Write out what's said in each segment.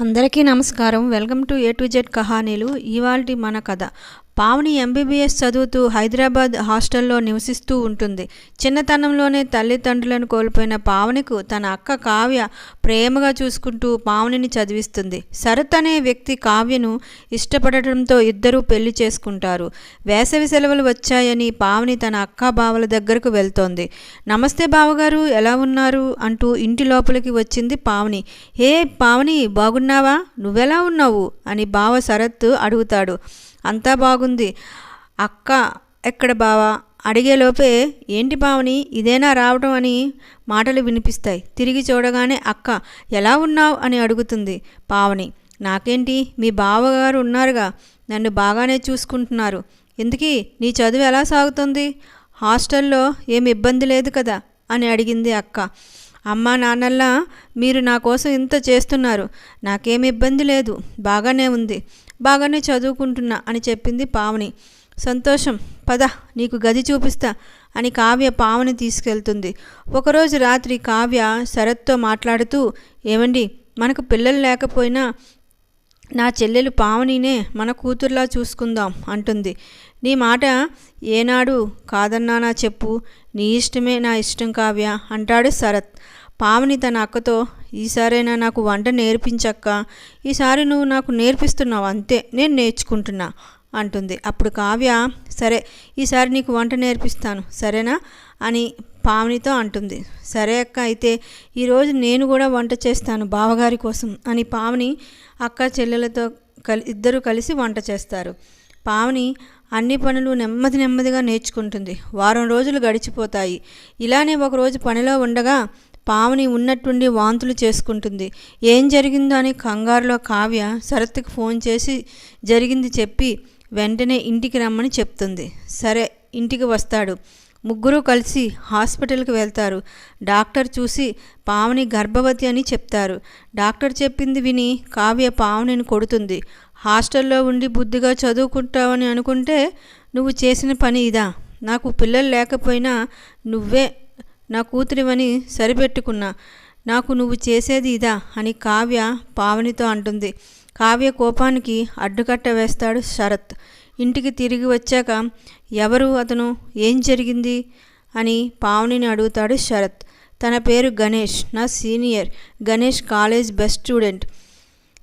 అందరికీ నమస్కారం. Welcome to A to Z కహానీలు. ఇవాళ మన కథ. పావని ఎంబీబీఎస్ చదువుతూ హైదరాబాద్ హాస్టల్లో నివసిస్తూ ఉంటుంది. చిన్నతనంలోనే తల్లిదండ్రులను కోల్పోయిన పావనికు తన అక్క కావ్య ప్రేమగా చూసుకుంటూ పావనిని చదివిస్తుంది. శరత్ అనే వ్యక్తి కావ్యను ఇష్టపడటంతో ఇద్దరూ పెళ్ళి చేసుకుంటారు. వేసవి సెలవులు వచ్చాయని పావని తన అక్క బావల దగ్గరకు వెళ్తోంది. నమస్తే బావగారు ఎలా ఉన్నారు? అంటూ ఇంటి లోపలికి వచ్చింది పావని. హే పావని బాగున్నావా? నువ్వెలా ఉన్నావు? అని బావ శరత్ అడుగుతాడు. అంతా బాగుంది. అక్క ఎక్కడ బావా? అడిగేలోపే ఏంటి పావని? ఇదేనా రావడం అని మాటలు వినిపిస్తాయి. తిరిగి చూడగానే అక్క ఎలా ఉన్నావు? అని అడుగుతుంది పావని. నాకేంటి? మీ బావగారు ఉన్నారుగా. నన్ను బాగానే చూసుకుంటున్నారు. ఎందుకీ? నీ చదువు ఎలా సాగుతుంది? హాస్టల్లో ఏమి ఇబ్బంది లేదు కదా? అని అడిగింది అక్క. అమ్మా నాన్నల్లా మీరు నా కోసం ఇంత చేస్తున్నారు. నాకేమి ఇబ్బంది లేదు. బాగానే ఉంది. బాగానే చదువుకుంటున్నా అని చెప్పింది పావని. సంతోషం పద నీకు గది చూపిస్తా అని కావ్య పావని తీసుకెళ్తుంది. ఒకరోజు రాత్రి కావ్య శరత్తో మాట్లాడుతూ ఏమండి మనకు పిల్లలు లేకపోయినా నా చెల్లెలు పావనినే మన కూతుర్లా చూసుకుందాం అంటుంది. నీ మాట ఏనాడు కాదన్నానా చెప్పు నీ ఇష్టమే నా ఇష్టం కావ్య అంటాడు శరత్. పావని తన అక్కతో ఈసారైనా నాకు వంట నేర్పించక్క. ఈసారి నువ్వు నాకు నేర్పిస్తున్నావు అంతే నేను నేర్చుకుంటున్నా అంటుంది. అప్పుడు కావ్య సరే ఈసారి నీకు వంట నేర్పిస్తాను సరేనా? అని పావనితో అంటుంది. సరే అక్క అయితే ఈరోజు నేను కూడా వంట చేస్తాను బావగారి కోసం అని పావని అక్క చెల్లెలతో కలి ఇద్దరు కలిసి వంట చేస్తారు. పావని అన్ని పనులు నెమ్మది నెమ్మదిగా నేర్చుకుంటుంది. వారం రోజులు గడిచిపోతాయి. ఇలానే ఒకరోజు పనిలో ఉండగా పావని ఉన్నట్టుండి వాంతులు చేసుకుంటుంది. ఏం జరిగిందో అని కంగారులో కావ్య శరత్కి ఫోన్ చేసి జరిగింది చెప్పి వెంటనే ఇంటికి రమ్మని చెప్తుంది. సరే ఇంటికి వస్తాడు. ముగ్గురు కలిసి హాస్పిటల్కి వెళ్తారు. డాక్టర్ చూసి పావని గర్భవతి అని చెప్తారు. డాక్టర్ చెప్పింది విని కావ్య పావనిని కొడుతుంది. హాస్టల్లో ఉండి బుద్ధిగా చదువుకుంటావని అనుకుంటే నువ్వు చేసిన పని ఇదా. నాకు పిల్లలు లేకపోయినా నువ్వే నా కూతురివని సరిపెట్టుకున్నా. నాకు నువ్వు చేసేది ఇదా అని కావ్య పావనితో అంటుంది. కావ్య కోపానికి అడ్డుకట్ట వేస్తాడు శరత్. ఇంటికి తిరిగి వచ్చాక ఎవరు అతను? ఏం జరిగింది? అని పావనిని అడుగుతాడు శరత్. తన పేరు గణేష్ నా senior. Ganesh college best student.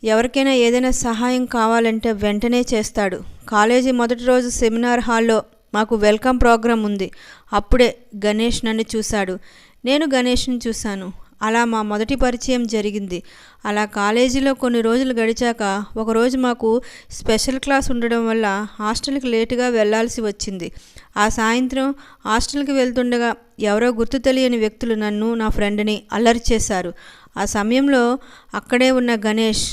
ఎవరికైనా ఏదైనా సహాయం కావాలంటే వెంటనే చేస్తాడు. కాలేజీ మొదటి రోజు సెమినార్ హాల్లో మాకు వెల్కమ్ ప్రోగ్రాం ఉంది. అప్పుడే గణేష్ నన్ను చూశాడు. నేను గణేష్ని చూశాను. అలా మా మొదటి పరిచయం జరిగింది. అలా కాలేజీలో కొన్ని రోజులు గడిచాక ఒకరోజు మాకు స్పెషల్ క్లాస్ ఉండడం వల్ల హాస్టల్కి లేటుగా వెళ్ళాల్సి వచ్చింది. ఆ సాయంత్రం హాస్టల్కి వెళ్తుండగా ఎవరో గుర్తు తెలియని వ్యక్తులు నన్ను నా ఫ్రెండ్ని అల్లరి చేశారు. ఆ సమయంలో అక్కడే ఉన్న గణేష్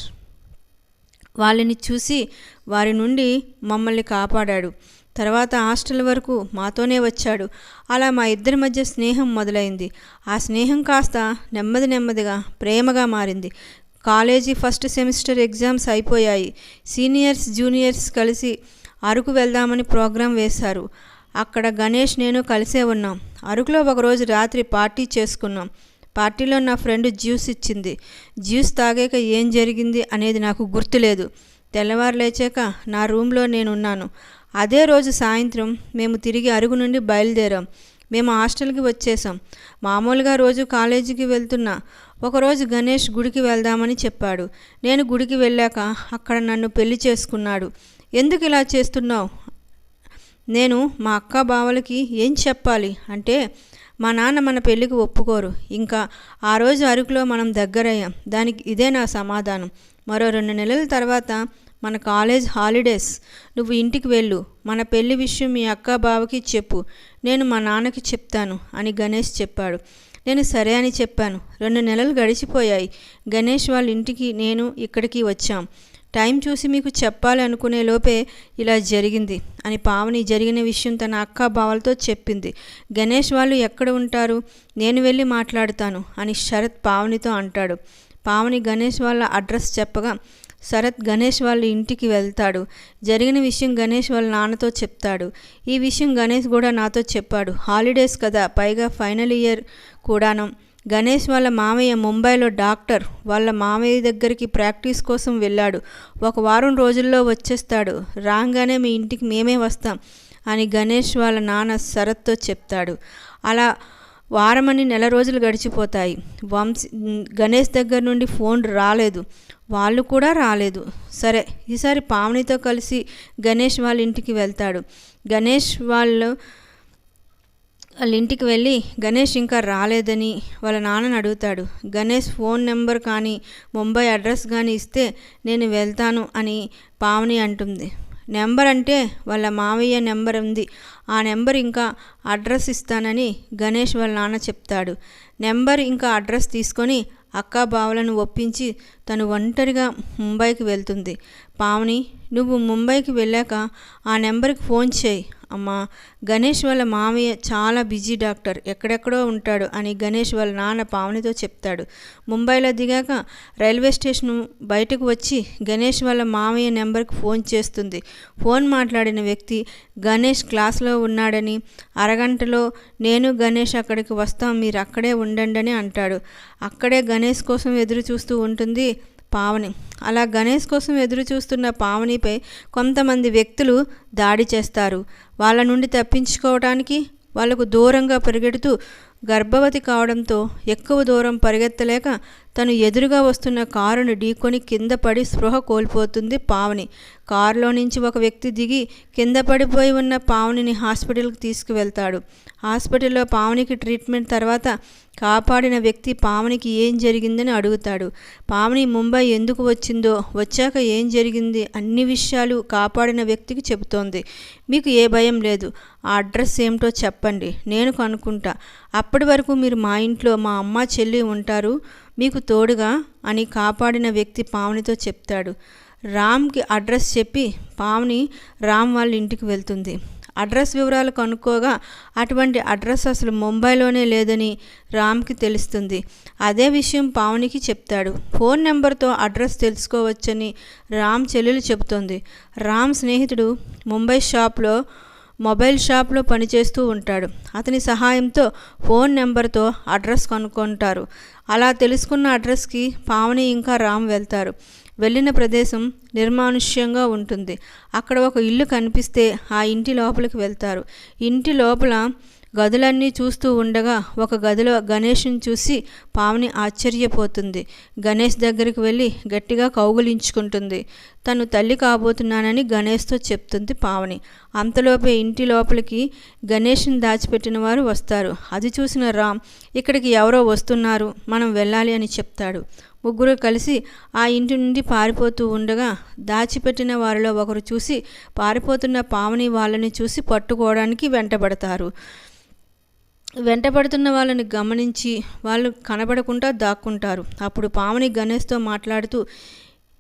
వాళ్ళని చూసి వారి నుండి మమ్మల్ని కాపాడాడు. తర్వాత హాస్టల్ వరకు మాతోనే వచ్చాడు. అలా మా ఇద్దరి మధ్య స్నేహం మొదలైంది. ఆ స్నేహం కాస్త నెమ్మది నెమ్మదిగా ప్రేమగా మారింది. కాలేజీ ఫస్ట్ సెమిస్టర్ ఎగ్జామ్స్ అయిపోయాయి. సీనియర్స్ జూనియర్స్ కలిసి అరకు వెళ్దామని ప్రోగ్రాం వేశారు. అక్కడ గణేష్ నేను కలిసే ఉన్నాం. అరకులో ఒకరోజు రాత్రి పార్టీ చేసుకున్నాం. పార్టీలో నా ఫ్రెండ్ జ్యూస్ ఇచ్చింది. జ్యూస్ తాగాక ఏం జరిగింది అనేది నాకు గుర్తులేదు. తెల్లవారు లేచాక నా రూమ్లో నేనున్నాను. అదే రోజు సాయంత్రం మేము తిరిగి అరుగు నుండి బయలుదేరాం. మేము హాస్టల్కి వచ్చేసాం మామూలుగా రోజు కాలేజీకి వెళ్తున్నా. ఒకరోజు గణేష్ గుడికి వెళ్దామని చెప్పాడు. నేను గుడికి వెళ్ళాక అక్కడ నన్ను పెళ్ళి చేసుకున్నాడు. ఎందుకు ఇలా చేస్తున్నావు? నేను మా అక్క బావలకి ఏం చెప్పాలి? అంటే మా నాన్న మన పెళ్ళికి ఒప్పుకోరు. ఇంకా ఆ రోజు అరకులో మనం దగ్గరయ్యాం. దానికి ఇదే నా సమాధానం. మరో రెండు నెలల తర్వాత మన కాలేజ్ హాలిడేస్. నువ్వు ఇంటికి వెళ్ళు. మన పెళ్ళి విషయం మీ అక్క బావకి చెప్పు. నేను మా నాన్నకి చెప్తాను అని గణేష్ చెప్పాడు. నేను సరే అని చెప్పాను. రెండు నెలలు గడిచిపోయాయి. గణేష్ వాళ్ళ ఇంటికి నేను ఇక్కడికి వచ్చాం. టైం చూసి మీకు చెప్పాలి అనుకునే లోపే ఇలా జరిగింది అని పావని జరిగిన విషయం తన అక్క బావలతో చెప్పింది. గణేష్ వాళ్ళు ఎక్కడ ఉంటారు? నేను వెళ్ళి మాట్లాడుతాను అని శరత్ పావనితో అంటాడు. పావని గణేష్ వాళ్ళ అడ్రస్ చెప్పగా శరత్ గణేష్ వాళ్ళ ఇంటికి వెళ్తాడు. జరిగిన విషయం గణేష్ వాళ్ళ నాన్నతో చెప్తాడు. ఈ విషయం గణేష్ కూడా నాతో చెప్పాడు. హాలిడేస్ కదా పైగా ఫైనల్ ఇయర్ కూడాను. గణేష్ వాళ్ళ మామయ్య ముంబైలో డాక్టర్. వాళ్ళ మామయ్య దగ్గరికి ప్రాక్టీస్ కోసం వెళ్ళాడు. ఒక వారం రోజుల్లో వచ్చేస్తాడు. రాగానే మీ ఇంటికి మేమే వస్తాం అని గణేష్ వాళ్ళ నాన్న శరత్తో చెప్తాడు. అలా వారమని నెల రోజులు గడిచిపోతాయి. వంశీ గణేష్ దగ్గర నుండి ఫోన్ రాలేదు. వాళ్ళు కూడా రాలేదు. సరే ఈసారి పావనితో కలిసి గణేష్ వాళ్ళ ఇంటికి వెళ్తాడు. గణేష్ వాళ్ళు వాళ్ళ ఇంటికి వెళ్ళి గణేష్ ఇంకా రాలేదని వాళ్ళ నాన్నని అడుగుతాడు. గణేష్ ఫోన్ నెంబర్ కానీ ముంబై అడ్రస్ కానీ ఇస్తే నేను వెళ్తాను అని పావని అంటుంది. నెంబర్ అంటే వాళ్ళ మావయ్య నెంబర్ ఉంది. ఆ నెంబర్ ఇంకా అడ్రస్ ఇస్తానని గణేష్ వాళ్ళ నాన్న చెప్తాడు. నెంబర్ ఇంకా అడ్రస్ తీసుకొని అక్క బావలను ఒప్పించి తను ఒంటరిగా ముంబైకి వెళ్తుంది. పావని నువ్వు ముంబైకి వెళ్ళాక ఆ నెంబర్కి ఫోన్ చేయి. అమ్మా గణేష్ వాళ్ళ మామయ్య చాలా బిజీ డాక్టర్ ఎక్కడెక్కడో ఉంటాడు అని గణేష్ వాళ్ళ నాన్న పావనితో చెప్తాడు. ముంబైలో దిగాక రైల్వే స్టేషన్ బయటకు వచ్చి గణేష్ వాళ్ళ మామయ్య నెంబర్కి ఫోన్ చేస్తుంది. ఫోన్ మాట్లాడిన వ్యక్తి గణేష్ క్లాస్లో ఉన్నాడని అరగంటలో నేను గణేష్ అక్కడికి వస్తాం మీరు అక్కడే ఉండండి అని అంటాడు. అక్కడే గణేష్ కోసం ఎదురు చూస్తూ ఉంటుంది. పావని. అలా గణేష్ కోసం ఎదురు చూస్తున్న పావనిపై కొంతమంది వ్యక్తులు దాడి చేస్తారు. వాళ్ళ నుండి తప్పించుకోవడానికి వాళ్ళకు దూరంగా పరిగెడుతూ గర్భవతి కావడంతో ఎక్కువ దూరం పరిగెత్తలేక తను ఎదురుగా వస్తున్న కారును ఢీకొని కింద పడి స్పృహ కోల్పోతుంది పావని. కారులో నుంచి ఒక వ్యక్తి దిగి కింద పడిపోయి ఉన్న పావనిని హాస్పిటల్కి తీసుకువెళ్తాడు. హాస్పిటల్లో పావనికి ట్రీట్మెంట్ తర్వాత కాపాడిన వ్యక్తి పావనికి ఏం జరిగిందని అడుగుతాడు. పావని ముంబై ఎందుకు వచ్చిందో వచ్చాక ఏం జరిగింది అన్ని విషయాలు కాపాడిన వ్యక్తికి చెబుతోంది. మీకు ఏ భయం లేదు. ఆ అడ్రస్ ఏమిటో చెప్పండి. నేను కనుక్కుంటా. అప్పటి వరకు మీరు మా ఇంట్లో మా అమ్మ చెల్లి ఉంటారు. మీకు తోడుగా అని కాపాడిన వ్యక్తి పావనితో చెప్తాడు. రామ్కి అడ్రస్ చెప్పి పావని రామ్ వాళ్ళ ఇంటికి వెళ్తుంది. అడ్రస్ వివరాలు కనుక్కోగా అటువంటి అడ్రస్ అసలు ముంబైలోనే లేదని రామ్కి తెలుస్తుంది. అదే విషయం పావనికి చెప్తాడు. ఫోన్ నెంబర్తో అడ్రస్ తెలుసుకోవచ్చని రామ్ చెల్లెలు చెబుతోంది. రామ్ స్నేహితుడు ముంబై షాప్లో మొబైల్ షాప్లో పనిచేస్తూ ఉంటాడు. అతని సహాయంతో ఫోన్ నెంబర్తో అడ్రస్ కనుక్కుంటారు. అలా తెలుసుకున్న అడ్రస్కి పావని ఇంకా రామ్ వెళ్తారు. వెళ్ళిన ప్రదేశం నిర్మానుష్యంగా ఉంటుంది. అక్కడ ఒక ఇల్లు కనిపిస్తే ఆ ఇంటి లోపలికి వెళ్తారు. ఇంటి లోపల గదులన్నీ చూస్తూ ఉండగా ఒక గదిలో గణేష్ని చూసి పావని ఆశ్చర్యపోతుంది. గణేష్ దగ్గరికి వెళ్ళి గట్టిగా కౌగులించుకుంటుంది. తను తల్లి కాబోతున్నానని గణేష్తో చెప్తుంది పావని అంతలోపే ఇంటి లోపలికి గణేష్ని దాచిపెట్టిన వారు వస్తారు. అది చూసిన రామ్ ఇక్కడికి ఎవరో వస్తున్నారు మనం వెళ్ళాలి అని చెప్తాడు. ముగ్గురు కలిసి ఆ ఇంటి నుండి పారిపోతూ ఉండగా దాచిపెట్టిన వారిలో ఒకరు చూసి పారిపోతున్న పావని వాళ్ళని చూసి పట్టుకోవడానికి వెంటబడతారు. వెంటబడుతున్న వాళ్ళని గమనించి వాళ్ళు కనబడకుండా దాక్కుంటారు. అప్పుడు పావని గణేష్తో మాట్లాడుతూ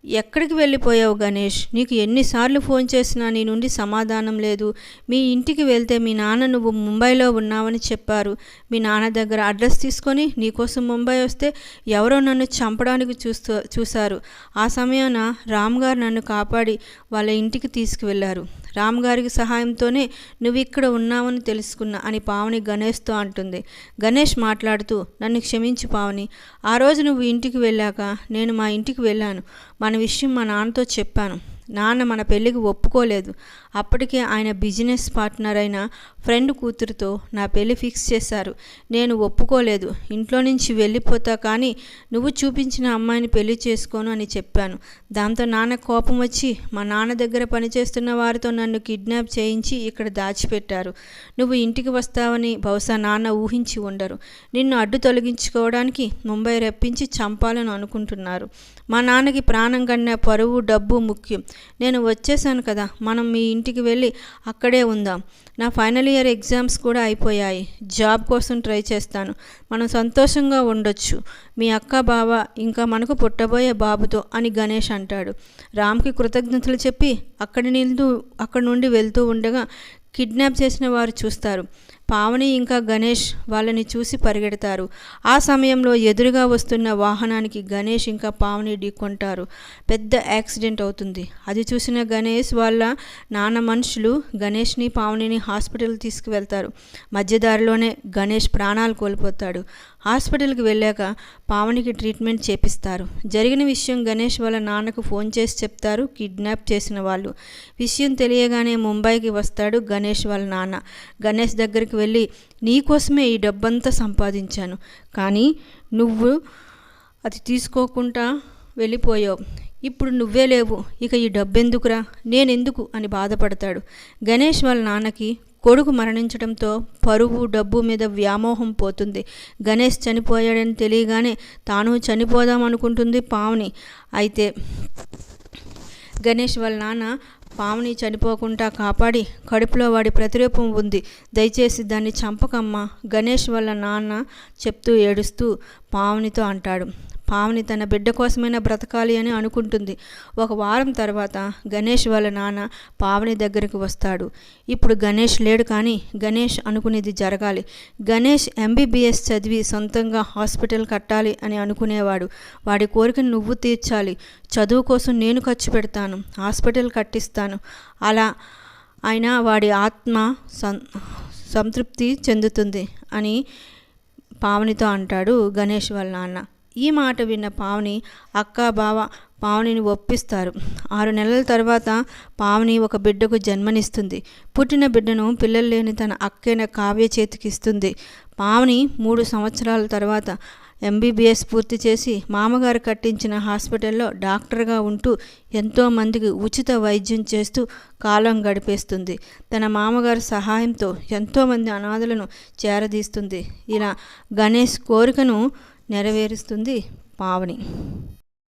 ఎక్కడికి వెళ్ళిపోయావు గణేష్? నీకు ఎన్నిసార్లు ఫోన్ చేసినా నీ నుండి సమాధానం లేదు. మీ ఇంటికి వెళ్తే మీ నాన్న నువ్వు ముంబైలో ఉన్నావని చెప్పారు. మీ నాన్న దగ్గర అడ్రస్ తీసుకొని నీకోసం ముంబై వస్తే ఎవరో నన్ను చంపడానికి చూస్తూ చూశారు. ఆ సమయాన రామ్ గారు నన్ను కాపాడి వాళ్ళ ఇంటికి తీసుకువెళ్ళారు. రామ్గారికి సహాయంతోనే నువ్వు ఇక్కడ ఉన్నావని తెలుసుకున్నా అని పావని గణేష్తో అంటుంది. గణేష్ మాట్లాడుతూ నన్ను క్షమించి పావని. ఆ రోజు నువ్వు ఇంటికి వెళ్ళాక నేను మా ఇంటికి వెళ్ళాను. మన విషయం మా నాన్నతో చెప్పాను. నాన్న మన పెళ్ళికి ఒప్పుకోలేదు. అప్పటికే ఆయన బిజినెస్ పార్ట్నర్ అయిన ఫ్రెండ్ కూతురుతో నా పెళ్ళి ఫిక్స్ చేశారు. నేను ఒప్పుకోలేదు. ఇంట్లో నుంచి వెళ్ళిపోతా కానీ నువ్వు చూపించిన అమ్మాయిని పెళ్ళి చేసుకోను అని చెప్పాను. దాంతో నాన్న కోపం వచ్చి మా నాన్న దగ్గర పనిచేస్తున్న వారితో నన్ను కిడ్నాప్ చేయించి ఇక్కడ దాచిపెట్టారు. నువ్వు ఇంటికి వస్తావని బహుశా నాన్న ఊహించి ఉండరు. నిన్ను అడ్డు తొలగించుకోవడానికి ముంబై రప్పించి చంపాలని అనుకుంటున్నారు. మా నాన్నకి ప్రాణం కన్నా పరువు డబ్బు ముఖ్యం. నేను వచ్చేసాను కదా మనం మీ ఇంటికి వెళ్ళి అక్కడే ఉందాం. నా ఫైనల్ ఇయర్ ఎగ్జామ్స్ కూడా అయిపోయాయి. జాబ్ కోసం ట్రై చేస్తాను. మనం సంతోషంగా ఉండొచ్చు. మీ అక్క బావ ఇంకా మనకు పుట్టబోయే బాబుతో అని గణేష్ అంటాడు. రామ్కి కృతజ్ఞతలు చెప్పి అక్కడి నిలుతూ అక్కడి నుండి వెళ్తూ ఉండగా కిడ్నాప్ చేసిన వారు చూస్తారు. పావని ఇంకా గణేష్ వాళ్ళని చూసి పరిగెడతారు. ఆ సమయంలో ఎదురుగా వస్తున్న వాహనానికి గణేష్ ఇంకా పావని ఢీకొంటారు. పెద్ద యాక్సిడెంట్ అవుతుంది. అది చూసిన గణేష్ వాళ్ళ నాన్న మనుషులు గణేష్ని పావనిని హాస్పిటల్ తీసుకువెళ్తారు. మధ్యదారిలోనే గణేష్ ప్రాణాలు కోల్పోతాడు. హాస్పిటల్కి వెళ్ళాక పావనికి ట్రీట్మెంట్ చేపిస్తారు. జరిగిన విషయం గణేష్ వాళ్ళ నాన్నకు ఫోన్ చేసి చెప్తారు. కిడ్నాప్ చేసిన వాళ్ళు. విషయం తెలియగానే ముంబైకి వస్తాడు గణేష్ వాళ్ళ నాన్న. గణేష్ దగ్గరికి వెళ్ళి నీకోసమే ఈ డబ్బంతా సంపాదించాను. కానీ నువ్వు అది తీసుకోకుండా వెళ్ళిపోయావు. ఇప్పుడు నువ్వే లేవు. ఇక ఈ డబ్బెందుకురా? నేనెందుకు? అని బాధపడతాడు. గణేష్ వాళ్ళ నాన్నకి కొడుకు మరణించడంతో పరువు డబ్బు మీద వ్యామోహం పోతుంది. గణేష్ చనిపోయాడని తెలియగానే తాను చనిపోదాం అనుకుంటుంది పావని. అయితే గణేష్ వాళ్ళ నాన్న పాముని చనిపోకుండా కాపాడి కడుపులో వాడి ప్రతిరూపం ఉంది. దయచేసి దాన్ని చంపకమ్మ. గణేష్ వాళ్ళ నాన్న చెప్తూ ఏడుస్తూ పావునితో అంటాడు. పావని తన బిడ్డ కోసమైనా బ్రతకాలి అని అనుకుంటుంది. ఒక వారం తర్వాత గణేష్ వాళ్ళ నాన్న పావని దగ్గరికి వస్తాడు. ఇప్పుడు గణేష్ లేడు కానీ గణేష్ అనుకునేది జరగాలి. గణేష్ ఎంబీబీఎస్ చదివి సొంతంగా హాస్పిటల్ కట్టాలి అని అనుకునేవాడు. వాడి కోరికను నువ్వు తీర్చాలి. చదువు కోసం నేను ఖర్చు పెడతాను. హాస్పిటల్ కట్టిస్తాను. అలా అయినా వాడి ఆత్మ సం సంతృప్తి చెందుతుంది అని పావనితో అంటాడు గణేష్ వాళ్ళ నాన్న. ఈ మాట విన్న పావని అక్క బావ పావనిని ఒప్పిస్తారు. ఆరు నెలల తర్వాత పావని ఒక బిడ్డకు జన్మనిస్తుంది. పుట్టిన బిడ్డను పిల్లలు లేని తన అక్కైన కావ్య చేతికిస్తుంది. పావని మూడు సంవత్సరాల తర్వాత ఎంబీబీఎస్ పూర్తి చేసి మామగారు కట్టించిన హాస్పిటల్లో డాక్టర్గా ఉంటూ ఎంతోమందికి ఉచిత వైద్యం చేస్తూ కాలం గడిపేస్తుంది. తన మామగారి సహాయంతో ఎంతోమంది అనాథలను చేరదీస్తుంది. ఇలా గణేష్ కోరికను నెరవేరుస్తుంది పావని.